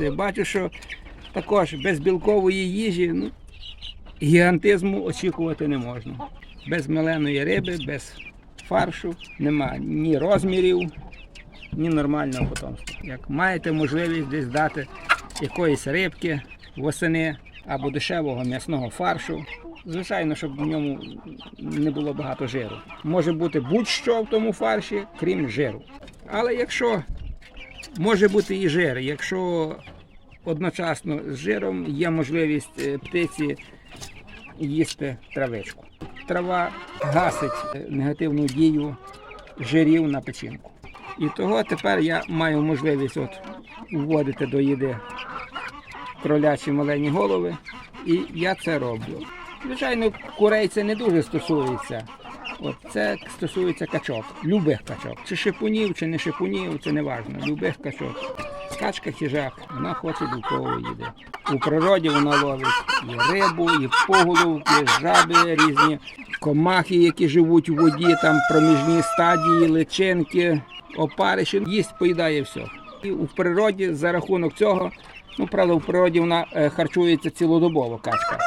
Бачу, що також без білкової їжі ну, гігантизму очікувати не можна. Без меленої риби, без фаршу нема ні розмірів, ні нормального потомства. Як маєте можливість десь дати якоїсь рибки восени або дешевого м'ясного фаршу, звичайно, щоб в ньому не було багато жиру. Може бути будь-що в тому фарші, крім жиру. Але якщо може бути і жир, якщо одночасно з жиром є можливість е, птиці їсти травичку. Трава гасить е, негативну дію жирів на печінку. І того тепер я маю можливість от вводити до їди кролячі малені голови, і я це роблю. Звичайно, курей це не дуже стосується. От це стосується качок, любих качок. Чи шипунів, чи не шипунів, це не важливо. Любих качок. Качка хижак, вона хоче білкової їди. У природі вона ловить і рибу, і поголовки, жаби різні, комахи, які живуть у воді, там проміжні стадії, личинки, опариші. Їсть, поїдає все. І в природі за рахунок цього, ну правда, в природі вона е, харчується цілодобово качка.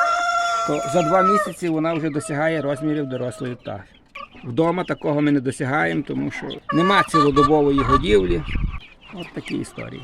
То за два місяці вона вже досягає розмірів дорослої птахи. Вдома такого ми не досягаємо, тому що нема цілодобової годівлі. От такі історії.